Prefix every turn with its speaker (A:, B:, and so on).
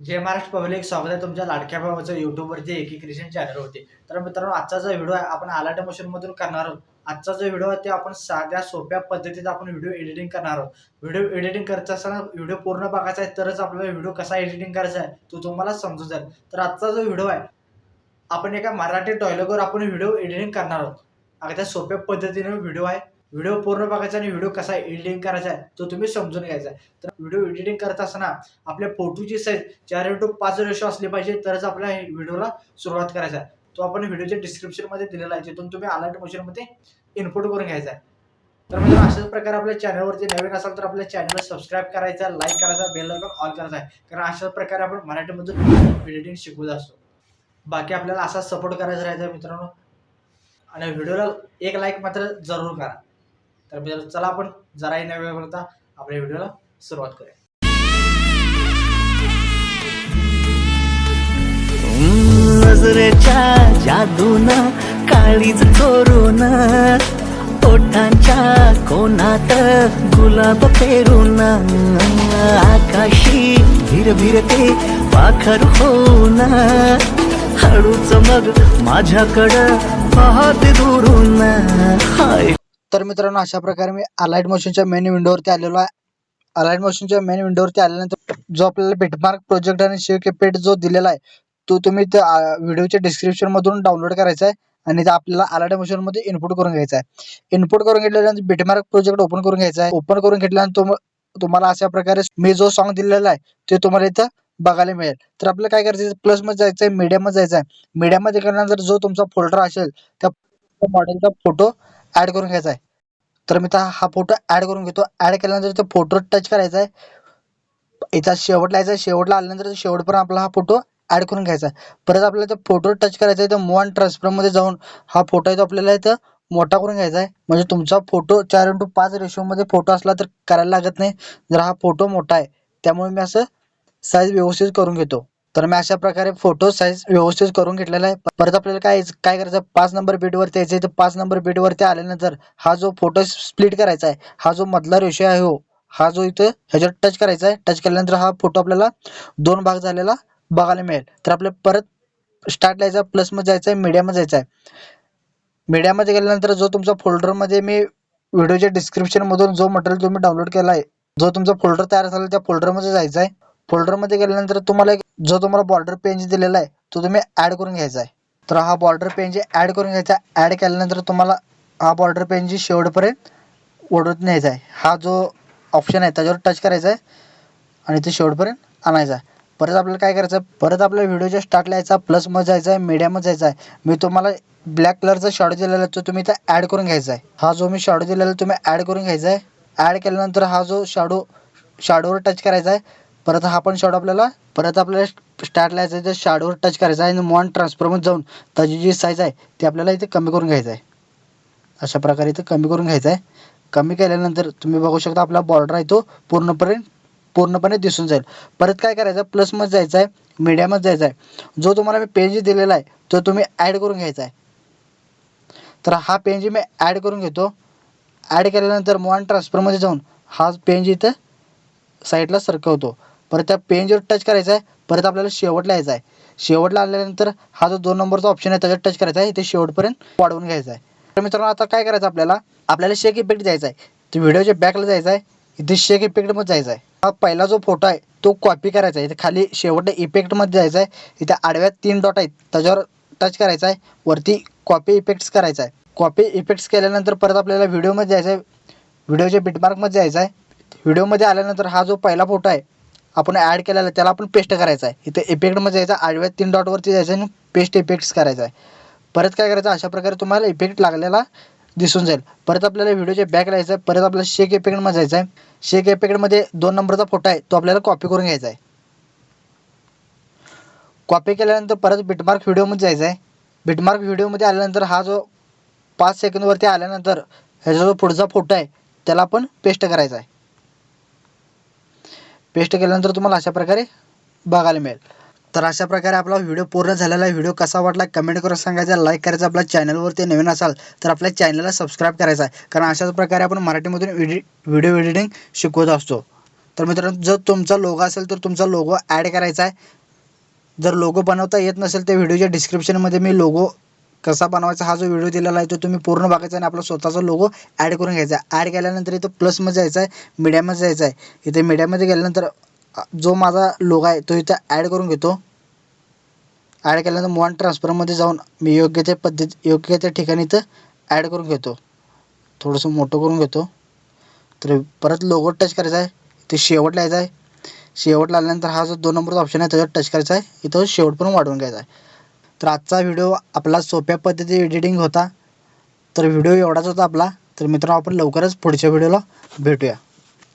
A: जय Maharashtra public स्वागत आहे तुमच्या लाडक्या भावाचं युट्यूबवरती एकीक्रिशन चॅनल होते तर मित्रांनो आजचा जो व्हिडिओ आहे आपण आलाटे मशीनमधून करणार आहोत. आजचा जो व्हिडिओ आहे ते आपण साध्या सोप्या पद्धतीत आपण व्हिडिओ एडिटिंग करणार आहोत. व्हिडिओ एडिटिंग करत असताना व्हिडिओ पूर्ण बघायचा आहे तरच आपल्याला व्हिडिओ कसा एडिटिंग करायचा आहे तो तुम्हाला समजून जाईल. तर आजचा जो व्हिडिओ आहे आपण एका मराठी टॉयलॉगवर आपण व्हिडिओ एडिटिंग करणार आहोत. अगदी सोप्या पद्धतीने व्हिडिओ आहे. व्हिडिओ पूर्ण बघायचा आणि व्हिडिओ कसा एडिटिंग करायचा आहे तो तुम्ही समजून घ्यायचा आहे. तर व्हिडिओ एडिटिंग करत असताना आपल्या फोटोची साईज चार इंटू पाच रेशो असली पाहिजे तरच आपल्या व्हिडिओला सुरुवात करायचा आहे. तो आपण व्हिडिओच्या डिस्क्रिप्शनमध्ये दिलेला आहे तिथून तुम्ही अलर्ट मोशनमध्ये इनपुट करून घ्यायचा आहे. तर म्हणजे अशाच प्रकारे आपल्या चॅनलवरती नवीन असाल तर आपल्या चॅनलला सबस्क्राईब करायचा लाईक करायचा बेल आयकॉन ऑल करायचा आहे. कारण अशाच प्रकारे आपण मराठीमधून एडिटिंग शिकवत असतो. बाकी आपल्याला असा सपोर्ट करायचा राहायचा मित्रांनो. आणि व्हिडिओला एक लाईक मात्र जरूर करा. तर चला आपण जराही न वेळ करता आपल्या व्हिडिओला सुरुवात करूया.
B: नजरेच्या जादून काळीच चोरून ओठांच्या कोणात गुलाब पेरून आकाशी भिर भिरते पाखर होऊन हळूच मग माझ्याकडं पाहते दुरून हाय.
C: तर मित्रांनो अशा प्रकारे मी अलाइड मोशनच्या मेन विंडोवरती आलेलो आहे. अलाइड मोशनच्या मेन विंडोवरती आल्यानंतर जो आपल्याला बिटमार्क प्रोजेक्ट आणि शिव केपेट जो दिलेला आहे तो तुम्ही त्या व्हिडिओच्या डिस्क्रिप्शन मधून डाउनलोड करायचा आहे आणि ते आपल्याला अलाइट मोशनमध्ये इनपुट करून घ्यायचा आहे. इनपुट करून घेतल्यानंतर बिटमार्क प्रोजेक्ट ओपन करून घ्यायचा आहे. ओपन करून घेतल्यानंतर तुम्हाला अशा प्रकारे मी जो सॉन्ग दिलेला आहे ते तुम्हाला इथं बघायला मिळेल. तर आपल्याला काय करायचं प्लसमध्ये जायचं आहे मीडियममध्ये जायचं आहे. मीडियममध्ये गेल्यानंतर जो तुमचा फोल्डर असेल त्या मॉडेलचा फोटो ऍड करून घ्यायचा आहे. तर मी तर हा फोटो ऍड करून घेतो. ऍड केल्यानंतर तो फोटो टच करायचा आहे. इथं शेवटला यायचा आहे. शेवटला आल्यानंतर शेवटपर्यंत आपला हा फोटो ऍड करून घ्यायचा आहे. परत आपल्याला तो फोटो टच करायचा आहे. तर मूव अँड जाऊन हा फोटो आहे तो आपल्याला इथं मोठा करून घ्यायचा आहे. म्हणजे तुमचा फोटो चार इंटू पाच रेशोमध्ये फोटो असला तर करायला लागत नाही. जर हा फोटो मोठा आहे. त्यामुळे मी असं साईज व्यवस्थित करून घेतो. तर मी अशा प्रकारे फोटो साईज व्यवस्थित करून घेतलेला आहे. परत आपल्याला काय काय करायचं? पाच नंबर बेडवरती यायचं आहे. तर पाच नंबर बेडवरती आल्यानंतर हा जो फोटो स्प्लिट करायचा आहे हा जो मधला रेशो आहे हो हा जो इथे ह्याच्यावर टच करायचा आहे. टच केल्यानंतर हा फोटो आपल्याला दोन भाग झालेला बघायला मिळेल. तर आपल्याला परत स्टार्ट यायचा प्लसमध्ये जायचं आहे मीडियामध्ये जायचं आहे. मीडियामध्ये गेल्यानंतर जो तुमचा फोल्डरमध्ये मी व्हिडिओच्या डिस्क्रिप्शनमधून जो मटेरियल तुम्ही डाउनलोड केला आहे जो तुमचा फोल्डर तयार झाला त्या फोल्डरमध्ये जायचं आहे. फोल्डरमध्ये गेल्यानंतर तुम्हाला एक जो तुम्हाला बॉर्डर पेंज दिलेला आहे तो तुम्ही ॲड करून घ्यायचा आहे. तर हा बॉर्डर पेंज ॲड करून घ्यायचा ॲड केल्यानंतर तुम्हाला हा बॉर्डर पेंज शेवटपर्यंत ओढत न्यायचा आहे. हा जो ऑप्शन आहे त्याच्यावर टच करायचा आहे आणि ते शेवटपर्यंत आणायचा आहे. परत आपल्याला काय करायचं आहे? परत आपल्या व्हिडिओच्या स्टार्टला यायचा प्लसमध्ये जायचा आहे मीडियममध्ये जायचा आहे. मी तुम्हाला ब्लॅक कलरचा शॉर्ट दिलेला आहे तो तुम्ही त्या ॲड करून घ्यायचा आहे. हा जो मी शॉर्ट दिलेला आहे तुम्ही ॲड करून घ्यायचा आहे. ॲड केल्यानंतर हा जो शॅडो शॅडोवर टच करायचा आहे परत हा पण शॉट आपल्याला परत आपल्याला स्टार्टला यायचं आहे तर शॅडोवर टच करायचा आहे आणि मॉन ट्रान्सफरमध्ये जाऊन त्याची जी साईज आहे ती आपल्याला इथे कमी करून घ्यायचं आहे. अशा प्रकारे इथं कमी करून घ्यायचं आहे. कमी केल्यानंतर तुम्ही बघू शकता आपला बॉर्डर आहे तो पूर्णपणे पूर्णपणे दिसून जाईल. परत काय करायचं प्लसमध्ये जायचं आहे मीडियामध्ये जायचं आहे. जो तुम्हाला मी पेज दिलेला आहे तो तुम्ही ॲड करून घ्यायचा आहे. तर हा पेज मी ॲड करून घेतो. ॲड केल्यानंतर मॉन ट्रान्सफरमध्ये जाऊन हा पेज इथं साईडला सरकवतो. परत त्या पेजवर टच करायचा आहे परत आपल्याला शेवटला यायचा आहे. शेवटला आल्यानंतर हा जो दोन नंबरचा ऑप्शन आहे त्याच्यावर टच करायचा आहे ते शेवटपर्यंत वाढवून घ्यायचा आहे. तर मित्रांनो आता काय करायचं आपल्याला? आपल्याला शेक इफेक्ट द्यायचा आहे. तर व्हिडिओच्या बॅकला जायचं आहे. इथे शेक इफेक्टमध्ये जायचं आहे. हा पहिला जो फोटो आहे तो कॉपी करायचा आहे. इथे खाली शेवटच्या इफेक्टमध्ये जायचं आहे. इथे आडव्या तीन डॉट आहेत. त्याच्यावर टच करायचा आहे. वरती कॉपी इफेक्ट्स करायचा आहे. कॉपी इफेक्ट्स केल्यानंतर परत आपल्याला व्हिडिओमध्ये जायचं आहे. व्हिडिओच्या बिटमार्कमध्ये जायचं आहे. व्हिडिओमध्ये आल्यानंतर हा जो पहिला फोटो आहे आपण ॲड केलेला आहे, त्याला आपण पेस्ट करायचा आहे. इथे इफेक्टमध्ये जायचं आहे, आडव्या तीन डॉटवरती जायचं आणि पेस्ट इफेक्ट्स करायचा आहे. परत काय करायचं? अशा प्रकारे तुम्हाला इफेक्ट लागलेला दिसून जाईल. परत आपल्याला व्हिडिओच्या बॅकला यायचं आहे. परत आपल्याला शेक इफेक्टमध्ये जायचं आहे. शेक इफेक्टमध्ये दोन नंबरचा फोटो आहे. तो आपल्याला कॉपी करून घ्यायचा आहे. कॉपी केल्यानंतर परत बिटमार्क व्हिडिओमध्ये जायचं आहे. बिटमार्क व्हिडिओमध्ये आल्यानंतर हा जो पाच सेकंदवरती आल्यानंतर ह्याचा जो पुढचा फोटो आहे त्याला आपण पेस्ट करायचा आहे. पेस्ट केल्यानंतर तुम्हाला अशा प्रकारे बघायला मिळेल. तर अशा प्रकारे आपला व्हिडिओ पूर्ण झालेला आहे व्हिडिओ कसा वाटला कमेंट करून सांगायचा लाईक करायचा आपल्या चॅनलवरती नवीन असाल तर आपल्या चॅनलला सबस्क्राईब करायचा आहे. कारण अशाच प्रकारे आपण मराठीमधून व्हिडिओ एडिटिंग शिकवत असतो. तर मित्रांनो जर तुमचा लोगो असेल तर तुमचा लोगो ॲड करायचा आहे. जर लोगो बनवता येत नसेल तर व्हिडिओच्या डिस्क्रिप्शनमध्ये मी लोगो कसा बनवायचा हा जो व्हिडिओ दिलेला आहे तो तुम्ही पूर्ण बघायचा आणि आपला स्वतःचा लोगो ॲड करून घ्यायचा. आहे ॲड केल्यानंतर इथं प्लसमध्ये जायचं आहे मीडियामध्ये जायचं आहे इथे मीडियामध्ये गेल्यानंतर जो माझा लोगो आहे तो इथं ॲड करून घेतो. ॲड केल्यानंतर मोहन ट्रान्सफरमध्ये जाऊन मी योग्य त्या पद्धती योग्य त्या ठिकाणी इथं ॲड करून घेतो. थोडंसं मोठं करून घेतो. तर परत लोगो टच करायचा आहे इथे शेवटला यायचा आहे. शेवटला आल्यानंतर हा जो दोन नंबरचा ऑप्शन आहे त्याच्यावर टच करायचा आहे. इथं शेवट पण वाढवून घ्यायचा आहे. तर आजचा व्हिडिओ आपला सोप्या पद्धती एडिटिंग होता. तर व्हिडिओ एवढाच होता आपला. तर मित्रांनो आपण लवकरच पुढच्या व्हिडिओला भेटूया.